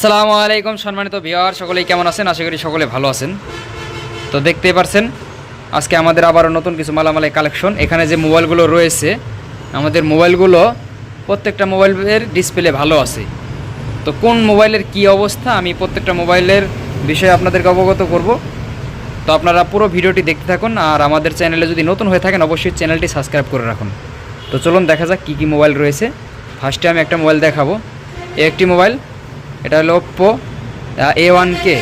আসসালামু আলাইকুম সম্মানিত বিহার সকলেই কেমন আছেন? আশা করি সকলে ভালো আছেন। তো দেখতেই পারছেন, আজকে আমাদের আবারও নতুন কিছু মালামালাই কালেকশন। এখানে যে মোবাইলগুলো রয়েছে, আমাদের মোবাইলগুলো প্রত্যেকটা মোবাইলের ডিসপ্লে ভালো আছে। তো কোন মোবাইলের কি অবস্থা, আমি প্রত্যেকটা মোবাইলের বিষয়ে আপনাদেরকে অবগত করব। তো আপনারা পুরো ভিডিওটি দেখতে থাকুন, আর আমাদের চ্যানেলে যদি নতুন হয়ে থাকেন, অবশ্যই চ্যানেলটি সাবস্ক্রাইব করে রাখুন। তো চলুন দেখা যাক কী কী মোবাইল রয়েছে। ফার্স্টে আমি একটা মোবাইল দেখাবো। একটি মোবাইল এটা হলো Oppo A one K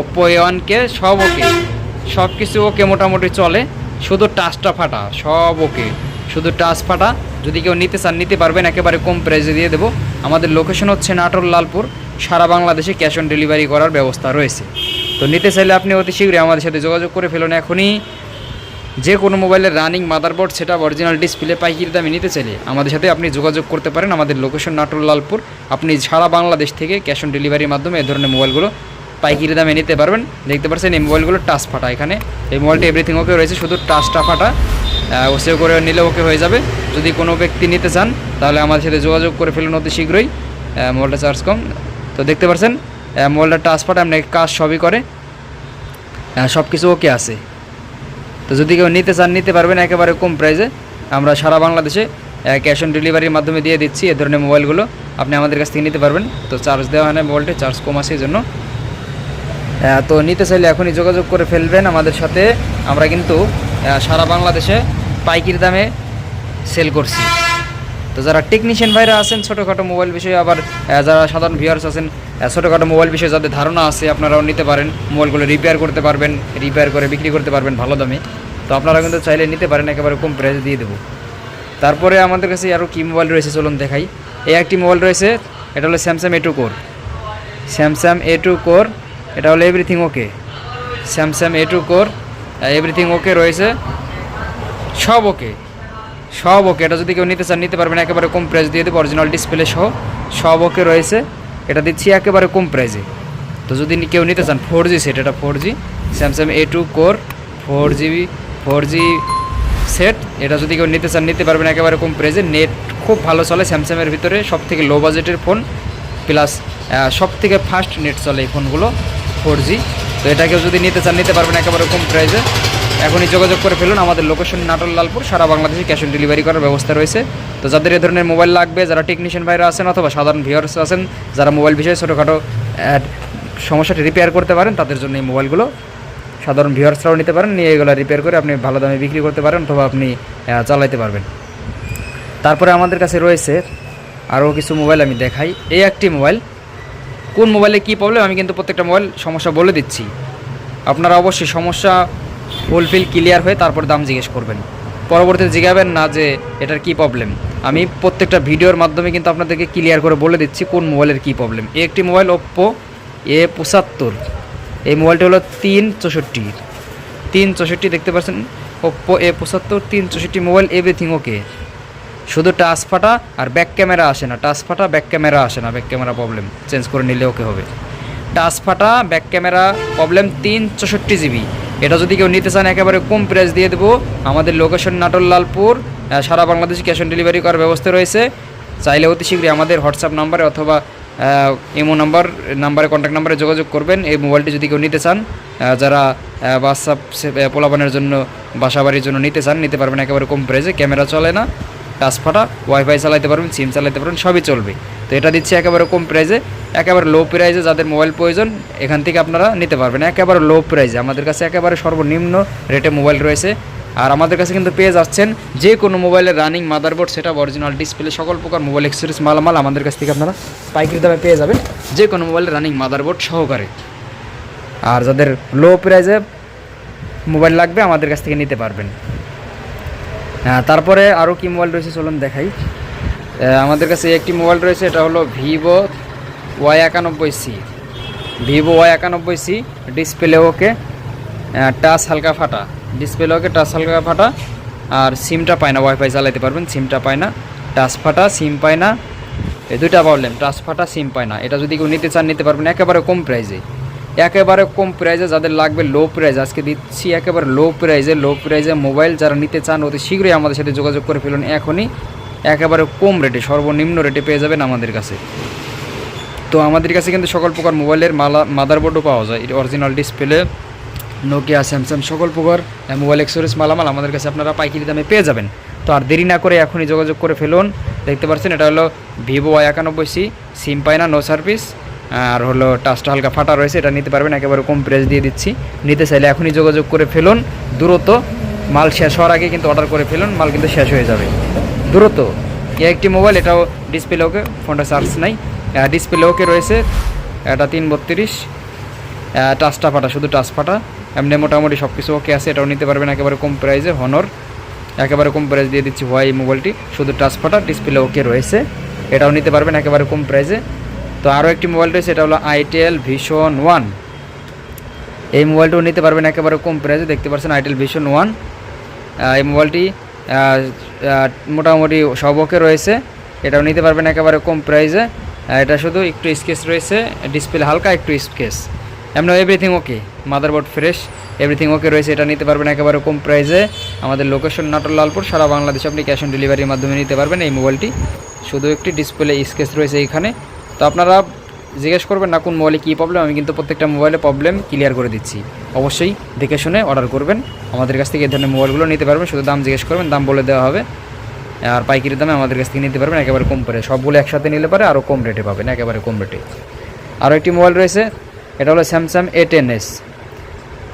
Oppo A one K সব ওকে। সব কিছু ওকে মোটামুটি চলে। শুধু টাচটা ফাটা, সব ওকে। শুধু টাচ ফাটা। যদি কেউ নিতে চান, নিতে পারবেন। একেবারে কম প্রাইসে দিয়ে দেবো। আমাদের লোকেশন হচ্ছে নাটোর লালপুর। সারা বাংলাদেশে ক্যাশ অন ডেলিভারি করার ব্যবস্থা রয়েছে। তো নিতে চাইলে আপনি অতি শীঘ্রই আমাদের সাথে যোগাযোগ করে ফেলুন এখনই। যে কোনো মোবাইলের রানিং মাদারবোর্ড সেটা অরিজিনাল ডিসপ্লে, পাইকারি দামে নিতে চাইলে আমাদের সাথে আপনি যোগাযোগ করতে পারেন। আমাদের লোকেশন নাটোর লালপুর। আপনি সারা বাংলাদেশ থেকে ক্যাশ অন ডেলিভারির মাধ্যমে এ ধরনের মোবাইলগুলো পাইকারি দামে নিতে পারবেন। দেখতে পাচ্ছেন এই মোবাইলগুলো টাচ ফাটা এখানে। এই মোবাইলটি এভরিথিং ওকে রয়েছে, শুধু টাচটা ফাটা। ওসেও করে নিলে ওকে হয়ে যাবে। যদি কোনো ব্যক্তি নিতে চান, তাহলে আমাদের সাথে যোগাযোগ করে ফেলুন অতি শীঘ্রই। মোবাইলটা চার্জ কম। তো দেখতে পাচ্ছেন মোবাইলটা টাচ ফাটা আপনাকে কাজ সবই করে। সব কিছু ওকে আছে। তো যদি কেউ নিতে চান, নিতে পারবেন একেবারে কম প্রাইসে আমরা সারা বাংলাদেশে ক্যাশ অন ডেলিভারির মাধ্যমে দিয়ে দিচ্ছি এ ধরনের মোবাইলগুলো আপনি আমাদের কাছ থেকে নিতে পারবেন। তো চার্জ দেওয়া হয় না মোবাইলটি চার্জ কম আছে এই জন্য। তো নিতে চাইলে এখনই যোগাযোগ করে ফেলবেন আমাদের সাথে। আমরা কিন্তু সারা বাংলাদেশে পাইকির দামে সেল করছি। তো যারা টেকনিশিয়ান ভাইরা আছেন, ছোটোখাটো মোবাইল বিষয়ে আবার যারা সাধারণ ভিউয়ার্স আছেন ছোটোখাটো মোবাইল বিষয়ে যাদের ধারণা আছে, আপনারাও নিতে পারেন। মোবাইলগুলো রিপেয়ার করতে পারবেন রিপেয়ার করে বিক্রি করতে পারবেন ভালো দামে। তো আপনারা কিন্তু চাইলে নিতে পারেন, একেবারে কম প্রাইসে দিয়ে দেবো। তারপরে আমাদের কাছে আরও কী মোবাইল রয়েছে, চলুন দেখাই। এই একটি মোবাইল রয়েছে, এটা হলো Samsung A two core Samsung A two core এটা হলো everything okay Samsung A two core everything okay রয়েছে, সব ওকে সব ওকে। এটা যদি কেউ নিতে চান, নিতে পারবেন একেবারে কম প্রাইস দিয়ে দেবো অরিজিনাল ডিসপ্লে সহ। সব ওকে রয়েছে। এটা দিচ্ছি একেবারে কম প্রাইসে তো যদি কেউ নিতে চান ফোর জি সেট এটা four G Samsung A two core four GB four G set এটা যদি কেউ নিতে চান, নিতে পারবেন একেবারে কম প্রাইসে নেট খুব ভালো চলে স্যামসাংয়ের ভিতরে সব থেকে লো বাজেটের ফোন প্লাস সব থেকে ফাস্ট নেট চলে এই ফোনগুলো ফোর জি তো এটাকে যদি নিতে চান, নিতে পারবেন একেবারে কম প্রাইসে এখনই যোগাযোগ করে ফেলুন। আমাদের লোকেশন নাটোর লালপুর, সারা বাংলাদেশে ক্যাশ অন ডেলিভারি করার ব্যবস্থা রয়েছে। তো যাদের এ ধরনের মোবাইল লাগবে, যারা টেকনিশিয়ান ভাইরা আছেন অথবা সাধারণ ভিউয়ার্স আছেন, যারা মোবাইল বিষয়ে ছোটোখাটো সমস্যাটি রিপেয়ার করতে পারেন, তাদের জন্য এই মোবাইলগুলো সাধারণ ভিউয়ার্সরাও নিতে পারেন। নিয়ে এগুলো রিপেয়ার করে আপনি ভালো দামে বিক্রি করতে পারেন অথবা আপনি চালাইতে পারবেন। তারপরে আমাদের কাছে রয়েছে আরও কিছু মোবাইল আমি দেখাই। এই একটি মোবাইল কোন মোবাইলে কী প্রবলেম আমি কিন্তু প্রত্যেকটা মোবাইল সমস্যা বলে দিচ্ছি। আপনারা অবশ্যই সমস্যা ফুলফিল ক্লিয়ার হয়ে তারপর দাম জিজ্ঞেস করবেন। পরবর্তীতে জিজ্ঞাবেন না যে এটার কি প্রবলেম আমি প্রত্যেকটা ভিডিওর মাধ্যমে কিন্তু আপনাদেরকে ক্লিয়ার করে বলে দিচ্ছি কোন মোবাইলের কি প্রবলেম একটি মোবাইল ওপ্পো এ পঁচাত্তর। এই মোবাইলটি হলো তিন চৌষট্টি। তিন চৌষট্টি দেখতে পাচ্ছেন? ওপ্পো এ পঁচাত্তর, তিন চৌষট্টি মোবাইল এভরিথিং ওকে শুধু টাচ ফাটা আর ব্যাক ক্যামেরা আসে না। টাচ ফাটা ব্যাক ক্যামেরা আসে না। ব্যাক ক্যামেরা প্রবলেম চেঞ্জ করে নিলে ওকে হবে। টাচ ফাটা ব্যাক ক্যামেরা প্রবলেম তিন, চৌষট্টি জিবি এটা যদি কেউ নিতে চান, একেবারে কম প্রাইস দিয়ে দেবো। আমাদের লোকেশন নাটোর লালপুর। সারা বাংলাদেশে ক্যাশ অন ডেলিভারি করার ব্যবস্থা রয়েছে। চাইলে অতি শীঘ্রই আমাদের হোয়াটসঅ্যাপ নাম্বারে অথবা ইমো নাম্বার নাম্বারে কন্ট্যাক্ট নাম্বারে যোগাযোগ করবেন। এই মোবাইলটি যদি কেউ নিতে চান যারা বাসা পোলাপানের জন্য, বাসাবাড়ির জন্য নিতে চান, নিতে পারবেন একেবারে কম প্রাইসে ক্যামেরা চলে না। টাচ ফাটা ওয়াইফাই চালাতে পারবেন সিম চালাতে পারবেন, সবই চলবে। তো এটা দিচ্ছে একেবারে কম প্রাইসে একেবারে লো প্রাইসে যাদের মোবাইল প্রয়োজন, এখান থেকে আপনারা নিতে পারবেন। একেবারে লো প্রাইসে আমাদের কাছে একেবারে সর্বনিম্ন রেটে মোবাইল রয়েছে। আর আমাদের কাছে কিন্তু পেয়ে যাচ্ছেন যে কোনো মোবাইলের রানিং মাদারবোর্ড সেটা অরিজিনাল ডিসপ্লে সকল প্রকার মোবাইল এক্সেসরিজ মালামাল আমাদের কাছ থেকে আপনারা পাইকারি দামে পেয়ে যাবেন। যে কোনো মোবাইলের রানিং মাদারবোর্ড সহকারে। আর যাদের লো প্রাইসে মোবাইল লাগবে, আমাদের কাছ থেকে নিতে পারবেন। হ্যাঁ তারপরে আরও কি মোবাইল রয়েছে চলুন দেখাই। আমাদের কাছে একটি মোবাইল রয়েছে, এটা হলো ভিভো ওয়াই একানব্বই সি। ভিভো ওয়াই একানব্বই সি ডিসপ্লে ওকে টাচ হালকা ফাটা। ডিসপ্লে ওকে টাচ হালকা ফাটা। আর সিমটা পায় না ওয়াইফাই চালাতে পারবেন সিমটা পায় না। টাচ ফাটা সিম পায় না। এই দুইটা প্রবলেম টাচ ফাটা সিম পায় না। এটা যদি কেউ নিতে চান, নিতে পারবেন, একেবারে কম প্রাইসে একেবারে কম প্রাইজে যাদের লাগবে লো প্রাইজ আজকে দিচ্ছি একেবারে লো প্রাইসে লো প্রাইসে মোবাইল যারা নিতে চান, অতি শীঘ্রই আমাদের সাথে যোগাযোগ করে ফেলুন এখনই। একেবারে কম রেটে সর্বনিম্ন রেটে পেয়ে যাবেন আমাদের কাছে। তো আমাদের কাছে কিন্তু সকল প্রকার মোবাইলের মালা মাদারবোর্ডও পাওয়া যায়। অরিজিনাল ডিসপ্লে নোকিয়া স্যামসাং সকল প্রকার মোবাইল এক্সেসরিজ মালামাল আমাদের কাছে আপনারা পাইকারি দামে পেয়ে যাবেন। তো আর দেরি না করে এখনই যোগাযোগ করে ফেলুন। দেখতে পাচ্ছেন, এটা হলো ভিভো ওয়াই একানব্বই সি সিম পায় না নো সার্ভিস আর হলো টাচটা হালকা ফাটা রয়েছে, এটা নিতে পারবেন, একেবারে কম প্রাইস দিয়ে দিচ্ছি। নিতে চাইলে এখনই যোগাযোগ করে ফেলুন, দ্রুত মাল শেষ হওয়ার আগে কিন্তু অর্ডার করে ফেলুন, মাল কিন্তু শেষ হয়ে যাবে। দ্রুত এ একটি মোবাইল এটাও ডিসপ্লে ওকে ফোনটা চার্জ নাই। ডিসপ্লে ওকে রয়েছে, এটা তিন বত্রিশ। টাচটা ফাটা, শুধু টাচ ফাটা। এমনি মোটামুটি সব কিছু ওকে আছে, এটাও নিতে পারবেন, একেবারে কম প্রাইসে হনর একেবারে কম প্রাইস দিয়ে দিচ্ছি হোয়াই মোবাইলটি শুধু টাচ ফাটা ডিসপ্লে ওকে রয়েছে। এটাও নিতে পারবেন, একেবারে কম প্রাইসে তো আরও একটি মোবাইল রয়েছে, এটা হলো আইটেল ভিশন ওয়ান এই মোবাইলটিও নিতে পারবেন একেবারে কম প্রাইসে, দেখতে পাচ্ছেন আইটেল ভিশন ওয়ান এই মোবাইলটি মোটামুটি সব ওকে রয়েছে, এটাও নিতে পারবেন একেবারে কম প্রাইসে। এটা শুধু একটু স্কেচ রয়েছে, ডিসপ্লে হালকা একটু স্কেচ। এমন everything okay motherboard fresh everything okay রয়েছে, এটা নিতে পারবেন একেবারে কম প্রাইসে। আমাদের লোকেশন নাটোর, লালপুর, সারা বাংলাদেশে আপনি ক্যাশ অন ডেলিভারির মাধ্যমে নিতে পারবেন এই মোবাইলটি। শুধু একটি ডিসপ্লে স্কেচ রয়েছে এখানে। তো আপনারা জিজ্ঞেস করবেন না কোন মোবাইলে কী প্রবলেম আমি কিন্তু প্রত্যেকটা মোবাইলে প্রবলেম ক্লিয়ার করে দিচ্ছি। অবশ্যই দেখে শুনে অর্ডার করবেন, আমাদের কাছ থেকে এই ধরনের মোবাইলগুলো নিতে পারবেন, শুধু দাম জিজ্ঞেস করবেন, দাম বলে দেওয়া হবে। আর পাইকারি দামে আমাদের কাছ থেকে নিতে পারবেন, একেবারে কম করে সবগুলো একসাথে নিলে পারে আরও কম রেটে পাবেন, একেবারে কম রেটে আরও একটি মোবাইল রয়েছে, এটা হলো Samsung A ten S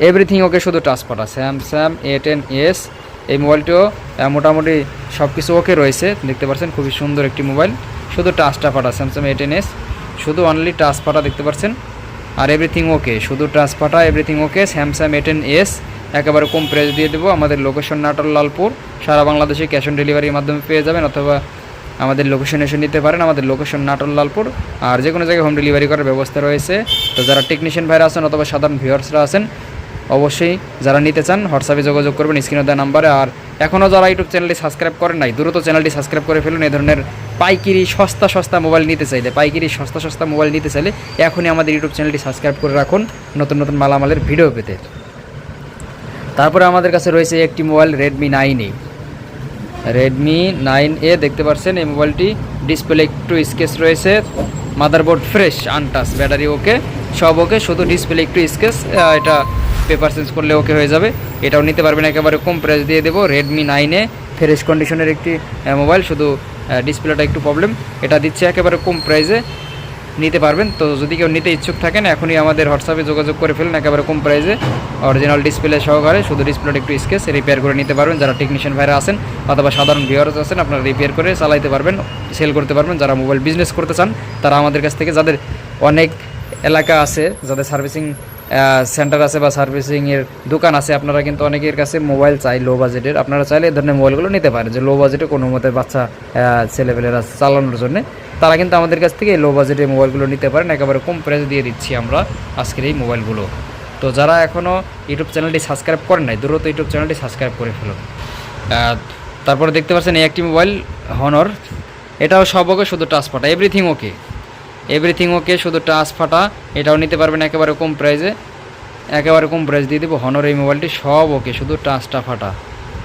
everything okay শুধু টাচ পাটা স্যামসাং এ টেন এস এই মোবাইলটিও মোটামুটি সব কিছু ওকে রয়েছে। দেখতে পাচ্ছেন, খুবই সুন্দর একটি মোবাইল। শুধু টাচটা ফাটা স্যামসাং এ টেন এস শুধু অনলি টাচ ফাটা দেখতে পাচ্ছেন। আর এভরিথিং ওকে শুধু টাচ ফাটা everything okay Samsung A ten S একেবারে কম প্রাইস দিয়ে দেবো। আমাদের লোকেশন নাটোর লালপুর। সারা বাংলাদেশে ক্যাশ অন ডেলিভারির মাধ্যমে পেয়ে যাবেন অথবা আমাদের লোকেশন এসে নিতে পারেন আমাদের লোকেশন নাটোর লালপুর। আর যে কোনো জায়গায় হোম ডেলিভারি করার ব্যবস্থা রয়েছে। তো যারা টেকনিশিয়ান ভাইরা আছেন অথবা সাধারণ ভিউয়ার্সরা আছেন অবশ্যই যারা নিতে চান হোয়াটসঅ্যাপে যোগাযোগ করবেন স্ক্রিনে দেওয়া নাম্বারে। আর এখনও যারা ইউটিউব চ্যানেলটি সাবস্ক্রাইব করেন নাই, দ্রুত চ্যানেলটি সাবস্ক্রাইব করে ফেলুন। এই ধরনের পাইকিরি, সস্তা সস্তা মোবাইল নিতে চাইলে, পাইকিরি, সস্তা সস্তা মোবাইল নিতে চাইলে এখনই আমাদের ইউটিউব চ্যানেলটি সাবস্ক্রাইব করে রাখুন নতুন নতুন মালামালের ভিডিও পেতে। তারপরে আমাদের কাছে রয়েছে একটি mobile Redmi nine A Redmi nine A দেখতে পাচ্ছেন, এই মোবাইলটি ডিসপ্লে একটু স্কেচ রয়েছে। Motherboard fresh untouch battery okay সব ওকে শুধু ডিসপ্লে একটু স্কেচ এটা পেপার চেঞ্জ করলে ওকে হয়ে যাবে। এটাও নিতে পারবেন একেবারে কম প্রাইস দিয়ে দেবো। রেডমি নাইনে ফ্রেশ কন্ডিশনের একটি মোবাইল শুধু ডিসপ্লেটা একটু প্রবলেম এটা দিচ্ছে একেবারে কম প্রাইসে নিতে পারবেন। তো যদি কেউ নিতে ইচ্ছুক থাকেন, এখনই আমাদের হোয়াটসঅ্যাপে যোগাযোগ করে ফেলুন একেবারে কম প্রাইসে অরিজিনাল ডিসপ্লে সহকারে শুধু ডিসপ্লেটা একটু স্কেচ রিপেয়ার করে নিতে পারবেন। যারা টেকনিশিয়ান ভাইরা আছেন, অথবা সাধারণ ভিউয়ার্স আছেন, আপনারা রিপেয়ার করে চালাইতে পারবেন সেল করতে পারবেন। যারা মোবাইল বিজনেস করতে চান, তারা আমাদের কাছ থেকে, যাদের অনেক এলাকা আছে, যাদের সার্ভিসিং সেন্টার আছে বা সার্ভিসিংয়ের দোকান আছে, আপনারা কিন্তু অনেকের কাছে মোবাইল চাই লো বাজেটের আপনারা চাইলে এই ধরনের মোবাইলগুলো নিতে পারেন। যে লো বাজেটে কোনো মতে বাচ্চা ছেলেপেলেরা চালানোর জন্য। তারা কিন্তু আমাদের কাছ থেকে লো বাজেটের মোবাইলগুলো নিতে পারেন। একেবারে কম প্রাইসে দিয়ে দিচ্ছি আমরা আজকের এই মোবাইলগুলো তো যারা এখনও ইউটিউব চ্যানেলটি সাবস্ক্রাইব করেন নাই, দ্রুত ইউটিউব চ্যানেলটি সাবস্ক্রাইব করে ফেলুন। তারপরে দেখতে পাচ্ছেন এই একটি মোবাইল হনর এটাও সব ওকে শুধু টাচ ফাটা এভরিথিং ওকে এভরিথিং ওকে শুধু টাচ ফাটা, এটাও নিতে পারবেন একেবারে কম প্রাইসে একেবারে কম প্রাইস দিয়ে দেবো। হনর এই মোবাইলটি সব ওকে শুধু টাচটা ফাটা,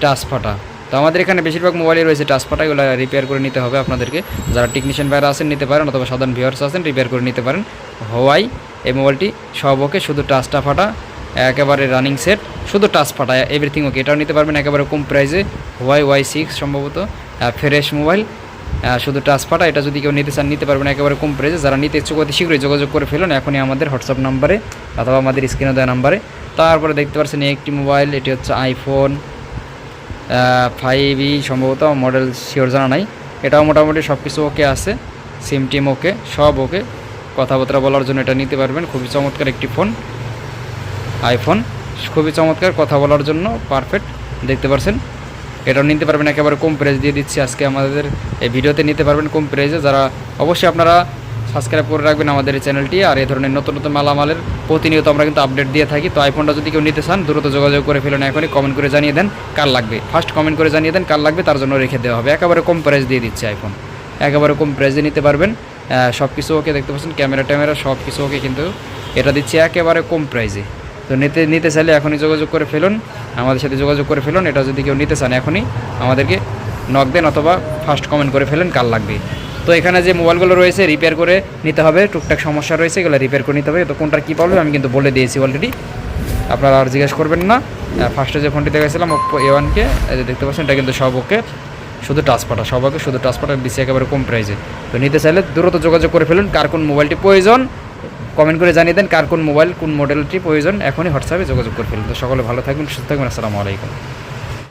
টাচ ফাটা। তো আমাদের এখানে বেশিরভাগ মোবাইলই রয়েছে টাচ ফাটা, এগুলো রিপেয়ার করে নিতে হবে আপনাদেরকে। যারা টেকনিশিয়ান ভাইরা আছেন, নিতে পারেন, অথবা সাধারণ ভিউয়ার্স আছেন রিপেয়ার করে নিতে পারেন। হওয়াই এই মোবাইলটি সব ওকে শুধু টাচটা ফাটা, একেবারে রানিং সেট শুধু টাচ ফাটা এভরিথিং ওকে এটাও নিতে পারবেন একেবারে কম প্রাইসে ওয়াই ওয়াই সিক্স সম্ভবত ফ্রেশ মোবাইল শুধু ফাটা এটা যদি কেউ নিতে চান, নিতে পারবেন একেবারে কম প্রাইসে যারা নিতে ইচ্ছুক অতি শীঘ্রই যোগাযোগ করে ফেলুন এখনই আমাদের হোয়াটসঅ্যাপ নাম্বারে অথবা আমাদের স্ক্রিনে দেওয়া নাম্বারে তারপরে দেখতে পাচ্ছেন একটি মোবাইল এটি হচ্ছে আইফোন ফাইভ ই সম্ভবত মডেল শিওর জানা নাই। এটাও মোটামুটি সব কিছু ওকে আছে। সিম টিম ওকে সব ওকে কথাবার্তা বলার জন্য এটা নিতে পারবেন। খুবই চমৎকার একটি ফোন আইফোন খুবই চমৎকার কথা বলার জন্য পারফেক্ট দেখতে পাচ্ছেন এটাও নিতে পারবেন একেবারে কম প্রাইস দিয়ে দিচ্ছি আজকে আমাদের এই ভিডিওতে নিতে পারবেন কম প্রাইসে যারা অবশ্যই আপনারা সাবস্ক্রাইব করে রাখবেন আমাদের এই চ্যানেলটি আর এই ধরনের নতুন নতুন মালামালের প্রতিনিয়ত আমরা কিন্তু আপডেট দিয়ে থাকি। তো আইফোনটা যদি কেউ নিতে চান, দ্রুত যোগাযোগ করে ফেলুন এখনই কমেন্ট করে জানিয়ে দেন কার লাগবে। ফার্স্ট কমেন্ট করে জানিয়ে দেন কার লাগবে, তার জন্য রেখে দেওয়া হবে। একেবারে কম প্রাইস দিয়ে দিচ্ছে আইফোন একেবারে কম প্রাইসে নিতে পারবেন। সব কিছু ওকে দেখতে পাচ্ছেন, ক্যামেরা ট্যামেরা সব কিছু ওকে কিন্তু এটা দিচ্ছে একেবারে কম প্রাইসে তো নিতে নিতে চাইলে এখনই যোগাযোগ করে ফেলুন, আমাদের সাথে যোগাযোগ করে ফেলুন, এটা যদি কেউ নিতে চান এখনই, আমাদেরকে নক দেন অথবা ফার্স্ট কমেন্ট করে ফেলেন, কার লাগবে। তো এখানে যে মোবাইলগুলো রয়েছে রিপেয়ার করে নিতে হবে, টুকটাক সমস্যা রয়েছে, এগুলো রিপেয়ার করে নিতে হবে, তো কোনটার কী প্রবলেম আমি কিন্তু বলে দিয়েছি অলরেডি আপনারা আর জিজ্ঞেস করবেন না। ফার্স্টে যে ফোনটি দেখেছিলাম ওপো এ ওয়ানকে দেখতে পাচ্ছেন, এটা কিন্তু সব ওকে শুধু টাচপাটা সব ওকে শুধু টাচপাটা দিচ্ছে একেবারে কম প্রাইসে তো নিতে চাইলে দ্রুত যোগাযোগ করে ফেলুন, কার কোন মোবাইলটি প্রয়োজন কমেন্ট করে জানিয়ে দেন কার কোন মোবাইল, কোন মডেলটি প্রয়োজন। এখনই হোয়াটসঅ্যাপে যোগাযোগ করে ফেলুন। তো সকলে ভালো থাকবেন, সুস্থ থাকবেন। আসসালামু আলাইকুম।